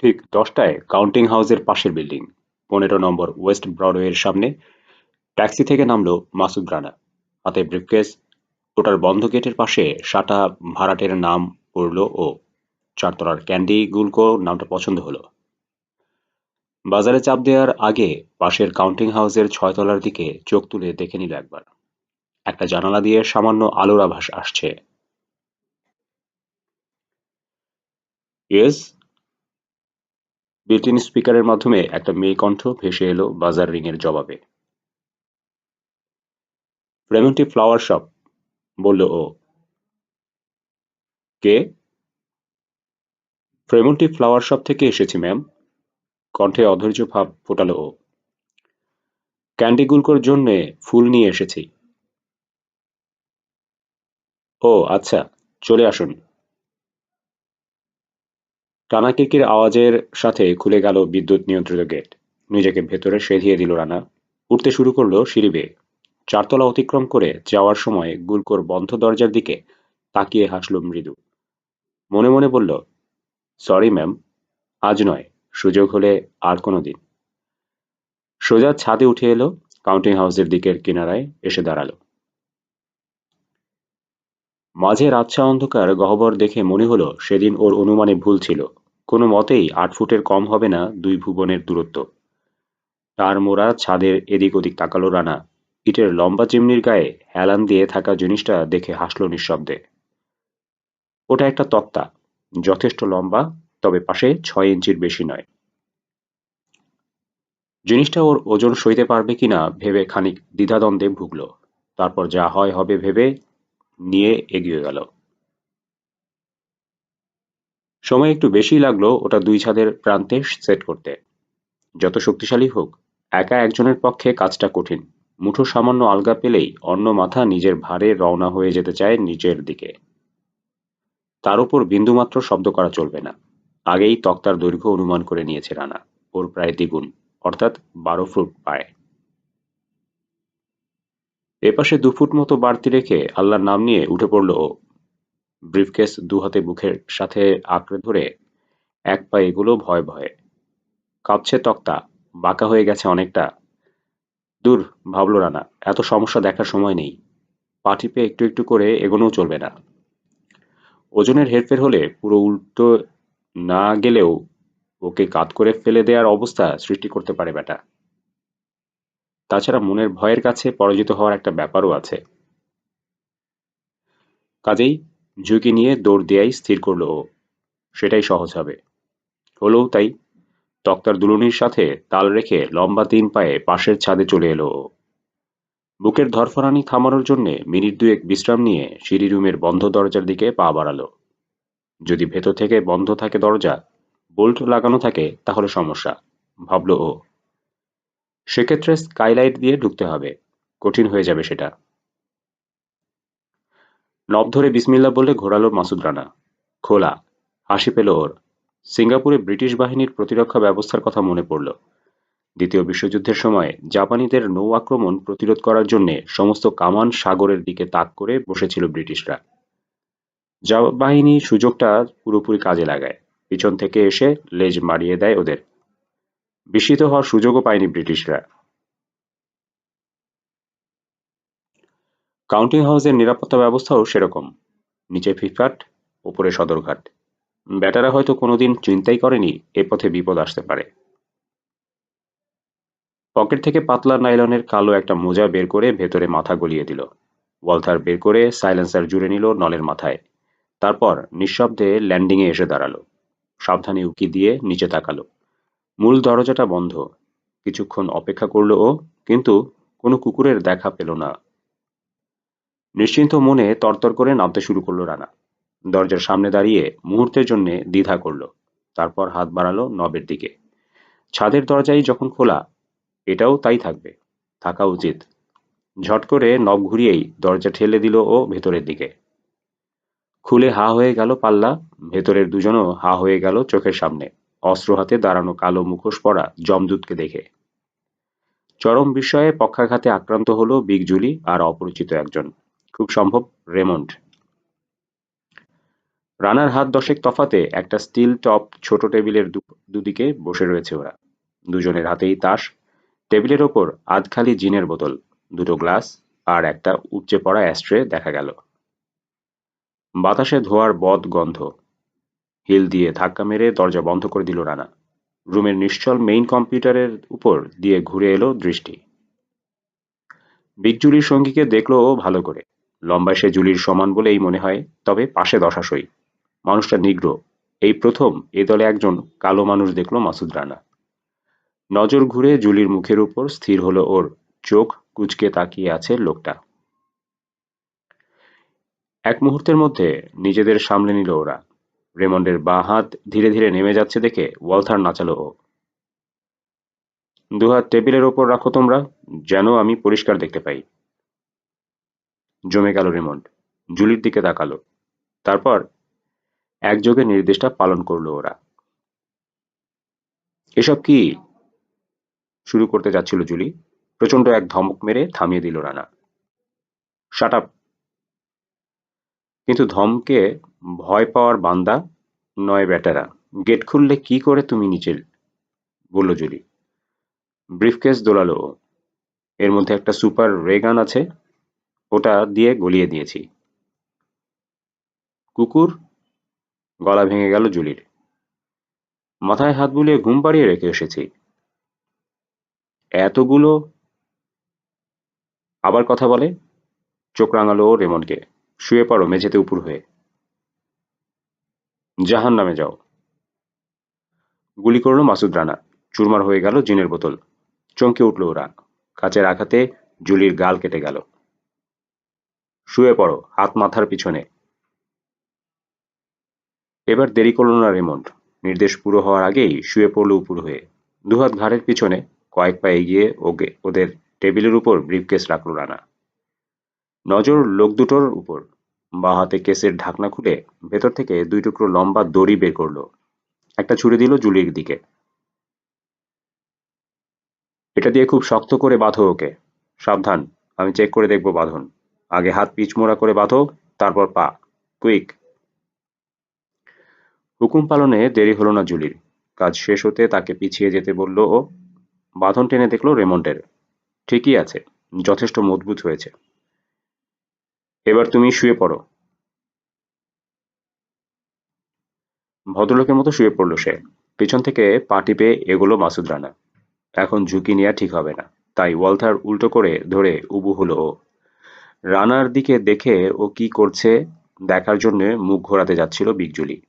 ঠিক দশটায় কাউন্টিং হাউসের পাশের বিল্ডিং, পনেরো নম্বর ওয়েস্ট ব্রডওয়ের সামনে। ট্যাক্সি থেকে নামলো মাসুদ রানা। হাতে ব্রিফকেস, ওটার বন্ধ গেটের পাশে সাটা ভাড়াটের নাম পড়ল ও। চারতলার ক্যান্ডি গুলকো নামটা পছন্দ হলো। বাজারে চাপ দেওয়ার আগে পাশের কাউন্টিং হাউসের ছয়তলার দিকে চোখ তুলে দেখে নিল একবার। একটা জানালা দিয়ে সামান্য আলোর আভাস আসছে। বিল্ট স্পিকারের মাধ্যমে একটা মেয়ে কণ্ঠ ভেসে এলো বাজার রিংয়ের জবাবে। রেমন্টি ফ্লাওয়ার শপ, বলল ও। কে? ফ্রেমন্টি ফ্লাওয়ার শপ থেকে এসেছি, ম্যাম। কণ্ঠে অধৈর্য ভাব ফোটালো ও। ক্যান্ডি গুলকোর জন্যে ফুল নিয়ে এসেছি। ও আচ্ছা চলে আসুন। টানাকিকির আওয়াজের সাথে খুলে গেল বিদ্যুৎ নিয়ন্ত্রিত গেট। নিজেকে ভেতরে সেধিয়ে দিল রানা। উঠতে শুরু করল সিঁড়ি বেয়ে। চারতলা অতিক্রম করে যাওয়ার সময় গুলকোর বন্ধ দরজার দিকে তাকিয়ে হাসল মৃদু। মনে মনে বলল, সরি, ম্যাম, আজ নয়, সুযোগ হলে আর কোনো দিন। সোজা ছাদে উঠে এলো, কাউন্টিং হাউসের দিকের কিনারায় এসে দাঁড়াল। মাঝের আচ্ছা অন্ধকার গহ্বর দেখে মনে হলো সেদিন ওর অনুমানে ভুল ছিল। কোনো মতেই আট ফুটের কম হবে না দুই ভুবনের দূরত্ব। তার মোড়া ছাদের এদিক ওদিক তাকালো রানা। ইটের লম্বা চিমনির গায়ে হেলান দিয়ে থাকা জিনিসটা দেখে হাসল নিঃশব্দে। ওটা একটা তক্তা। যথেষ্ট লম্বা, তবে পাশে ছয় ইঞ্চির বেশি নয়। জিনিসটা ওর ওজন সইতে পারবে কিনা ভেবে খানিক দ্বিধাদ্বন্দ্বে ভুগল। তারপর যা হয় হবে ভেবে নিয়ে এগিয়ে গেল। সময় একটু বেশি লাগল ওটা দুই ছাদের প্রান্তে সেট করতে। যত শক্তিশালী হোক, একা একজনের পক্ষে কাজটা কঠিন। মুঠো সামান্য আলগা পেলেই অন্য মাথা নিজের ভারে রওনা হয়ে যেতে চায় নিচের দিকে। তার উপর বিন্দুমাত্র শব্দ করা চলবে না। আগেই তক্তার দৈর্ঘ্য অনুমান করে নিয়েছে রানা। ওর প্রায় দ্বিগুণ, অর্থাৎ বারো ফুট পায়। এপাশে দু ফুট মতো বাড়তি রেখে আল্লাহর নাম নিয়ে উঠে পড়ল ও। ব্রিফকেস দু হাতে বুকের সাথে আঁকড়ে ধরে এক পা এগুলো ভয় ভয়ে। কাঁপছে তক্তা, বাঁকা হয়ে গেছে অনেকটা। দূর, ভাবল রানা, এত সমস্যা দেখার সময় নেই। পা টিপে একটু একটু করে এগোনোও চলবে না। ওজনের হেরফের হলে পুরো উল্টো না গেলেও ওকে কাত করে ফেলে দেওয়ার অবস্থা সৃষ্টি করতে পারে বেটা তাছাড়া মনের ভয়ের কাছে পরাজিত হওয়ার একটা ব্যাপারও আছে। কাজেই ঝুঁকি নিয়ে দৌড় দেয়াই স্থির করল ও। সেটাই সহজ হবে। হলেও তাই তক্তার দুলনির সাথে তাল রেখে লম্বা তিন পায়ে পাশের ছাদে চলে এলো বুকের ধরফরানি থামানোর জন্যে মিনিট দুয়েক বিশ্রাম নিয়ে সিঁড়ি রুমের বন্ধ দরজার দিকে পা বাড়ালো। যদি ভেতর থেকে বন্ধ থাকে দরজা, বোল্ট লাগানো থাকে তাহলে সমস্যা, ভাবল ও। সেক্ষেত্রে স্কাইলাইট দিয়ে ঢুকতে হবে। কঠিন হয়ে যাবে সেটা। নব ধরে বিসমিল্লা বলে ঘোরালো মাসুদ রানা। খোলা, হাসি পেল ওর। সিঙ্গাপুরে ব্রিটিশ বাহিনীর প্রতিরক্ষা ব্যবস্থার কথা মনে পড়ল। দ্বিতীয় বিশ্বযুদ্ধের সময় জাপানিদের নৌ আক্রমণ প্রতিরোধ করার জন্যে সমস্ত কামান সাগরের দিকে তাক করে বসেছিল ব্রিটিশরা। বাহিনী সুযোগটা পুরোপুরি কাজে লাগায়। পিছন থেকে এসে লেজ মারিয়ে দেয় ওদের। বিস্মিত হওয়ার সুযোগও পায়নি ব্রিটিশরা। কাউন্টিং হাউসের নিরাপত্তা ব্যবস্থাও সেরকম। নিচে ফিটফাট, ওপরে সদরঘাট। ব্যাটারা হয়তো কোনোদিন চিন্তাই করেনি এ পথে বিপদ আসতে পারে। পকেট থেকে পাতলা নাইলনের কালো একটা মোজা বের করে ভেতরে মাথা গলিয়ে দিল। ওয়ালথার বের করে সাইলেন্সার জুড়ে নিল নলের মাথায়। তারপর নিঃশব্দে ল্যান্ডিংয়ে এসে দাঁড়াল। সাবধানে উকি দিয়ে নিচে তাকালো। মূল দরজাটা বন্ধ। কিছুক্ষণ অপেক্ষা করল ও কিন্তু কোনো কুকুরের দেখা পেল না। নিশ্চিন্ত মনে তরতর করে নামতে শুরু করল রানা। দরজার সামনে দাঁড়িয়ে মুহূর্তের জন্যে দ্বিধা করল। তারপর হাত বাড়ালো নবের দিকে। ছাদের দরজাই যখন খোলা, এটাও তাই থাকবে, থাকা উচিত। ঝট করে নব ঘুরিয়েই দরজা ঠেলে দিল ও ভেতরের দিকে। খুলে হা হয়ে গেল পাল্লা, ভেতরের দুজনও হা হয়ে গেল চোখের সামনে। অস্ত্র হাতে দাঁড়ানো কালো মুখোশ পরা জমদূতকে দেখে। চরম বিষয়ে পক্ষাঘাতে আক্রান্ত হলো বিগ জুলি আর অপরিচিত একজন। খুব সম্ভব, রেমন্ড। রানার হাত দশেক তফাতে একটা স্টিল টপ ছোট টেবিলের দুদিকে বসে রয়েছে ওরা। দুজনের হাতেই তাস, টেবিলের ওপর আধখালি জিনের বোতল, দুটো গ্লাস আর একটা উপচে পড়া অ্যাস্ট্রে দেখা গেল। বাতাসে ধোয়ার বদ গন্ধ। হিল দিয়ে ধাক্কা মেরে দরজা বন্ধ করে দিল রানা। রুমের নিশ্চল মেইন কম্পিউটারের উপর দিয়ে ঘুরে এলো দৃষ্টি। বিগ জুলির সঙ্গীকে দেখল ও ভালো করে। লম্বা সে জুলির সমান বলেই মনে হয়, তবে পাশে দশাশই। মানুষটা নিগ্র এই প্রথম এ দলে একজন কালো মানুষ দেখল মাসুদ রানা। নজর ঘুরে জুলির মুখের উপর স্থির হলো ওর চোখ, কুচকে তাকিয়ে আছে লোকটা। এক মুহূর্তের মধ্যে নিজেদের সামলে নিল ওরা। রেমন্ডের বাঁ হাত ধীরে ধীরে নেমে যাচ্ছে দেখে ওয়ালথার নাচালো ও। দুহাত টেবিলের ওপর রাখো তোমরা, যেন আমি পরিষ্কার দেখতে পাই। জমে গেল রেমন্ড। জুলির দিকে তাকালো। তারপর একযোগে নির্দেশটা পালন করল ওরা। এসব কি? শুরু করতে যাচ্ছিল জুলি। প্রচণ্ড এক ধমক মেরে থামিয়ে দিল রানা। শাট আপ কিন্তু ধমকে ভয় পাওয়ার বান্দা নয় বেটারা গেট খুললে কি করে তুমি নিচে? বলল জুলি। ব্রিফকেস দোলালো। এর মধ্যে একটা সুপার রেগান আছে। ওটা দিয়ে গলিয়ে দিয়েছি। কুকুর? গলা ভেঙে গেল জুলির। মাথায় হাত বুলিয়ে ঘুম পাড়িয়ে রেখে এসেছি। এতগুলো? আবার কথা বলে? চোখ রাঙালো রেমনকে। শুয়ে পড়ো মেঝেতে উপর হয়ে। জাহান নামে যাও। গুলি করল মাসুদ রানা। চুরমার হয়ে গেল জিনের বোতল। চমকে উঠল ওরা। কাচের আঘাতে জুলির গাল কেটে গেল। শুয়ে পড়ো, হাত মাথার পিছনে। এবার দেরি করল না রেমন্ড। নির্দেশ পুরো হওয়ার আগেই শুয়ে পড়ল উপর হয়ে। দুহাত ঘাড়ের পিছনে কয়েক পা এগিয়ে ওকে ওদের টেবিলের উপর ব্রিফকেস রাখল রানা। নজর লোক দুটোর উপর। বা হাতে কেসের ঢাকনা খুলে ভেতর থেকে দুই টুকরো লম্বা দড়ি বের করল। একটা ছুড়ে দিল জুলির দিকে। এটা দিয়ে খুব শক্ত করে বাঁধো ওকে। সাবধান, আমি চেক করে দেখব বাঁধন। আগে হাত পিচমোড়া করে বাঁধো, তারপর পা। কুইক। হুকুম পালনে দেরি হলো না জুলির। কাজ শেষ হতে তাকে পিছিয়ে যেতে বলল ও। বাঁধন টেনে দেখল রেমন্ডের ঠিকই আছে, যথেষ্ট মজবুত হয়েছে। এবার তুমি শুয়ে পড়ো। ভদ্রলোকের মতো শুয়ে পড়ল সে। পিছন থেকে পা টিপে এগোলো মাসুদ রানা। এখন ঝুঁকি নেওয়া ঠিক হবে না। তাই ওয়ালথার উল্টো করে ধরে উবু হলো ও। রানার দিকে দেখে ও কি করছে দেখার জন্য মুখ ঘোরাতে যাচ্ছিল বিগজুলি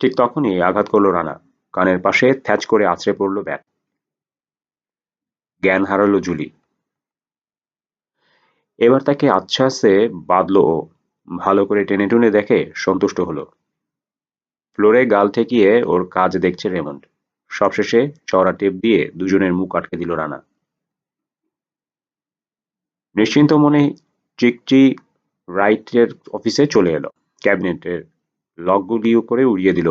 ঠিক তখনই আঘাত করল রানা। কানের পাশে থ্যাচ করে আছড়ে পড়ল ব্যাট। জ্ঞান হারালো জুলি। এবার তাকে আচ্ছাসে বাঁধল ও ভালো করে টেনে টুনে দেখে সন্তুষ্ট হলো। ফ্লোরে গাল ঠেকিয়ে ওর কাজ দেখছে রেমন্ড। সবশেষে চড়া টেপ দিয়ে দুজনের মুখ আটকে দিল রানা। নিশ্চিন্ত মনে চিকচি রাইটের অফিসে চলে এলো। ক্যাবিনেটের লকগুলিও করে উড়িয়ে দিল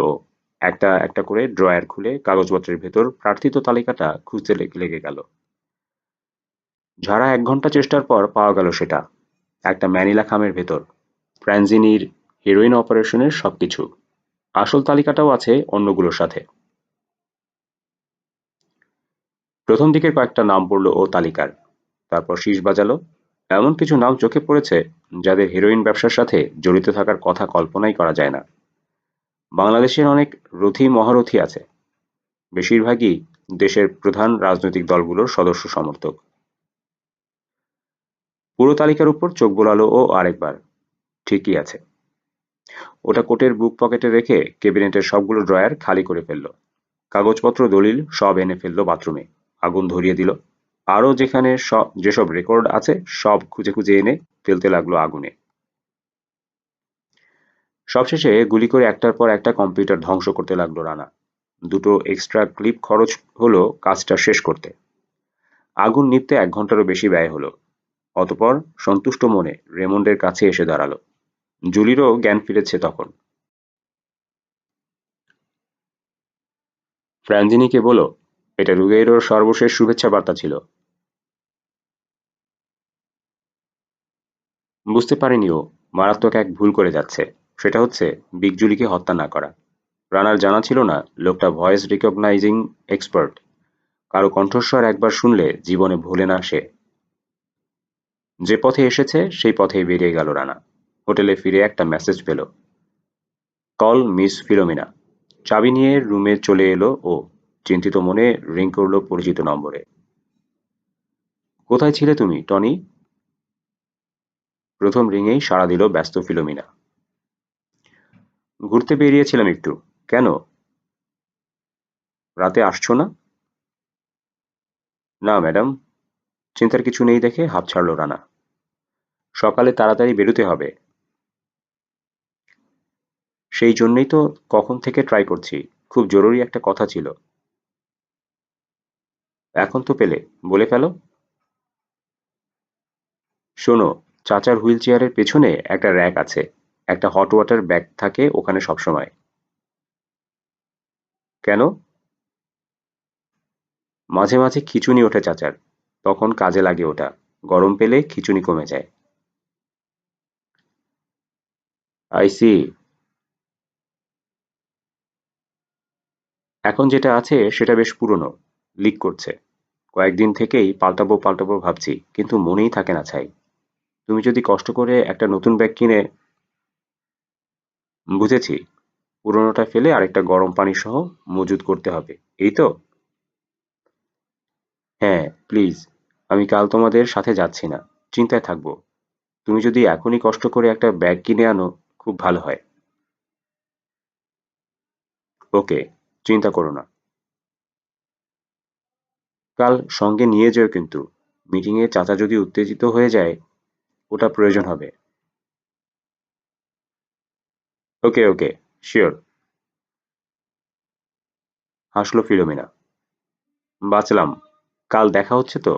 একটা একটা করে ড্রয়ার খুলে কাগজপত্রের ভেতর প্রার্থিত তালিকাটা খুঁজতে লেগে গেল। ঝাড়া এক ঘণ্টা চেষ্টার পর পাওয়া গেল সেটা। একটা ম্যানিলা খামের ভেতর। ফ্র্যানজিনির হিরোইন অপারেশনের সবকিছু। আসল তালিকাটাও আছে অন্যগুলোর সাথে। প্রথম দিকের কয়েকটা নাম পড়ল ও তালিকার। তারপর শীষ বাজালো। এমন কিছু নাম চোখে পড়েছে যাদের হিরোইন ব্যবসার সাথে জড়িত থাকার কথা কল্পনাই করা যায় না। বাংলাদেশের অনেক রথী, মহারথী আছে। বেশিরভাগই দেশের প্রধান রাজনৈতিক দলগুলোর সদস্য সমর্থক। পুরো তালিকার উপর চোখ বোলালো ও আরেকবার। ঠিকই আছে। ওটা কোটের বুক পকেটে রেখে কেবিনেটের সবগুলো ড্রয়ার খালি করে ফেলল। কাগজপত্র, দলিল সব এনে ফেলল বাথরুমে। আগুন ধরিয়ে দিল। আরও যেখানে সব যেসব রেকর্ড আছে সব খুঁজে খুঁজে এনে ফেলতে লাগল আগুনে। সবশেষে গুলি করে একটার পর একটা কম্পিউটার ধ্বংস করতে লাগল রানা। দুটো এক্সট্রা ক্লিপ খরচ হলো কাজটা শেষ করতে। আগুন নিপতে এক ঘন্টারও বেশি ব্যয় হলো। অতপর সন্তুষ্ট মনে রেমন্ডের কাছে এসে দাঁড়াল। জুলিরও জ্ঞান ফিরেছে তখন। ফ্র্যাঞ্জিনিকে বলো, এটা রুগেইরোর সর্বশেষ শুভেচ্ছা বার্তা ছিল। বুঝতে পারেনি ও, মারাত্মক এক ভুল করে যাচ্ছে। সেটা হচ্ছে বিগ জুলিকে হত্যা না করা। রানার জানা ছিল না, লোকটা ভয়েস রিকগনাইজিং এক্সপার্ট। কারও কণ্ঠস্বর একবার শুনলে জীবনে ভুলে না সে। যে পথে এসেছে, সেই পথেই বেরিয়ে গেল রানা। হোটেলে ফিরে একটা মেসেজ পেল। কল মিস ফিলোমিনা চাবি নিয়ে রুমে চলে এলো ও। চিন্তিত মনে রিং করল পরিচিত নম্বরে। কোথায় ছিলে তুমি, টনি? প্রথম রিংয়েই সাড়া দিল ব্যস্ত ফিলোমিনা। ঘুরতে বেরিয়েছিলাম একটু। কেন? রাতে আসছো না? না, ম্যাডাম। চিন্তার কিছু নেই দেখে হাফ ছাড়ল রানা। সকালে তাড়াতাড়ি বেরোতে হবে। সেই জন্যই তো কখন থেকে ট্রাই করছি, খুব জরুরি একটা কথা ছিল। এখন তো পেলে, বলে ফেলো। শোনো, চাচার হুইল চেয়ারের পেছনে একটা র্যাক আছে, একটা হট ওয়াটার ব্যাগ থাকে ওখানে সবসময়। কেন? মাঝে মাঝে খিচুনি ওঠে চাচার। তখন কাজে লাগে ওটা। গরম পেলে খিচুনি কমে যায়। আই সি এখন যেটা আছে সেটা বেশ পুরনো লিক করছে। কয়েকদিন থেকেই পাল্টাবো পাল্টাবো ভাবছি, কিন্তু মনেই থাকে না ছাই। তুমি যদি কষ্ট করে একটা নতুন ব্যাগ কিনে বুঝেছি, পুরনোটা ফেলে আরেকটা গরম পানি সহ মজুদ করতে হবে, এই তো? হ্যাঁ প্লিজ আমি কাল তোমাদের সাথে যাচ্ছি না। চিন্তায় থাকব। তুমি যদি এখনই কষ্ট করে একটা ব্যাগ কিনে আনো, খুব ভালো হয়। ওকে, চিন্তা করো না। কাল সঙ্গে নিয়ে যেও কিন্তু। মিটিংয়ে চাচা যদি উত্তেজিত হয়ে যায়, ওটা প্রয়োজন হবে। Okay okay, sure. হাসলো ফিলোমিনা বাঁচলাম। কাল দেখা হচ্ছে তো?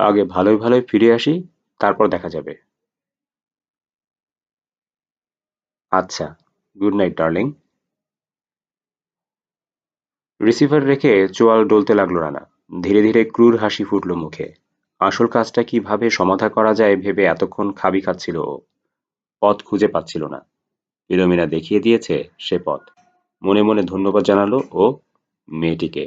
আগে ভালোই ভালোই ফিরে আসি, তারপর দেখা যাবে। আচ্ছা গুড নাইট ডার্লিং রিসিভার রেখে চোয়াল ডলতে লাগল রানা। ধীরে ধীরে ক্রুর হাসি ফুটল মুখে। আসল কাজটা কীভাবে সমাধা করা যায় ভেবে এতক্ষণ খাবি খাচ্ছিল ও। পথ খুঁজে পাচ্ছিল না। ফিলোমিনা দেখিয়ে দিয়েছে সে পথ। মনে মনে ধন্যবাদ জানালো ও মেয়েটিকে।